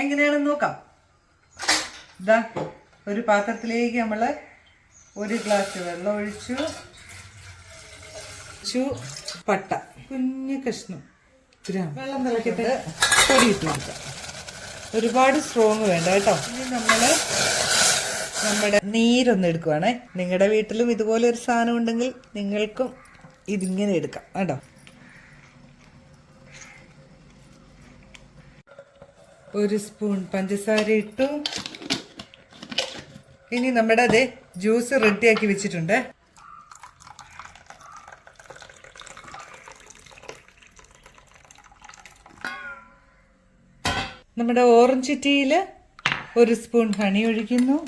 എങ്ങനെയാണെന്ന് നോക്കാം. ഇതാ ഒരു പാത്രത്തിലേക്ക് നമ്മൾ ഒരു ഗ്ലാസ് വെള്ളം ഒഴിച്ചു. ഒഴിച്ചു. പട്ട. കുഞ്ഞു കഷ്ണം. വെള്ളം തിളക്കിട്ട്. പൊടി ഇട്ട് കൊടുക്കാം. ഒരുപാട് സ്ട്രോങ് വേണ്ട കേട്ടോ. ഇനി നമ്മൾ നമ്മുടെ നീരൊന്ന് എടുക്കുവാണേ. നിങ്ങളുടെ വീട്ടിലും ഇതുപോലെ ഒരു സാധനം ഉണ്ടെങ്കിൽ നിങ്ങൾക്കും ഇതിങ്ങനെ എടുക്കാം. കേട്ടോ. ഒരു സ്പൂൺ പഞ്ചസാര ഇട്ടു. ഇനി നമ്മുടെ അതെ ജ്യൂസ് റെഡിയാക്കി വെച്ചിട്ടുണ്ട്. നമ്മുടെ ഓറഞ്ച് ടീയിൽ ഒരു സ്പൂൺ ഹണി ഒഴിക്കുന്നു.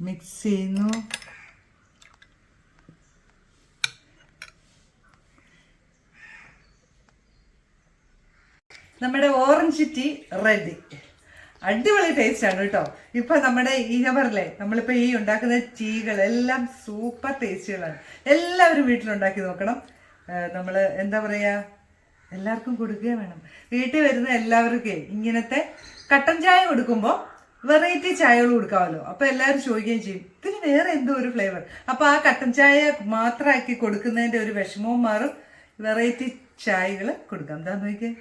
മിക്സ് ചെയ്യുന്നു. നമ്മുടെ ഓറഞ്ച് ടീ റെഡി. അടിപൊളി ടേസ്റ്റ് ആണ് കേട്ടോ. ഇപ്പൊ നമ്മുടെ ഈ ഞാൻ പറഞ്ഞില്ലേ നമ്മളിപ്പോ ഈ ഉണ്ടാക്കുന്ന ടീകൾ എല്ലാം സൂപ്പർ ടേസ്റ്റുകളാണ് എല്ലാവരും വീട്ടിൽ ഉണ്ടാക്കി നോക്കണം നമ്മൾ എന്താ പറയാ? എല്ലാവർക്കും കൊടുക്കുകയും വേണം. വീട്ടിൽ വരുന്ന എല്ലാവർക്കും ഇങ്ങനത്തെ കട്ടൻ ചായ കൊടുക്കുമ്പോൾ വെറൈറ്റി ചായകൾ കൊടുക്കാമല്ലോ. അപ്പൊ എല്ലാവരും ചോദിക്കുകയും ചെയ്യും ഇതിന് വേറെ എന്തോ ഒരു ഫ്ലേവർ അപ്പൊ ആ കട്ടൻ ചായ മാത്രമാക്കി കൊടുക്കുന്നതിന്റെ ഒരു വിഷമവും മാറും. വെറൈറ്റി ചായകൾ കൊടുക്കാം. എന്താ നോക്കിയേ.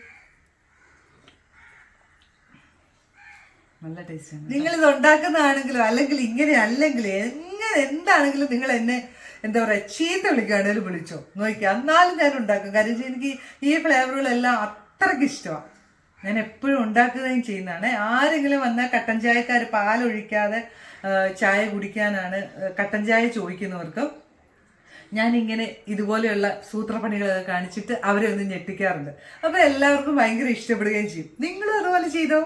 നല്ല ടേസ്റ്റ് നിങ്ങൾ ഇത് ഉണ്ടാക്കുന്നതാണെങ്കിലും അല്ലെങ്കിൽ ഇങ്ങനെ അല്ലെങ്കിൽ എങ്ങനെ എന്താണെങ്കിലും നിങ്ങൾ എന്നെ എന്താ പറയാ ചീത്ത വിളിക്കുകയാണെങ്കിലും വിളിച്ചോ. നോക്കിയാ എന്നാലും ഞാൻ ഉണ്ടാക്കും. കാര്യം എനിക്ക് ഈ ഫ്ലേവറുകളെല്ലാം അത്രയ്ക്ക് ഇഷ്ടമാണ് ഞാൻ എപ്പോഴും ഉണ്ടാക്കുകയും ചെയ്യുന്നതാണ്. ആരെങ്കിലും വന്നാൽ കട്ടൻ ചായക്കാർ പാലൊഴിക്കാതെ ചായ കുടിക്കാനാണ് കട്ടൻ ചായ ചോദിക്കുന്നവർക്കും ഞാനിങ്ങനെ ഇതുപോലെയുള്ള സൂത്രപ്പണികളൊക്കെ കാണിച്ചിട്ട് അവരെ ഒന്ന് ഞെട്ടിക്കാറുണ്ട്. അപ്പോൾ എല്ലാവർക്കും ഭയങ്കര ഇഷ്ടപ്പെടുകയും ചെയ്യും. നിങ്ങളും അതുപോലെ ചെയ്തോ?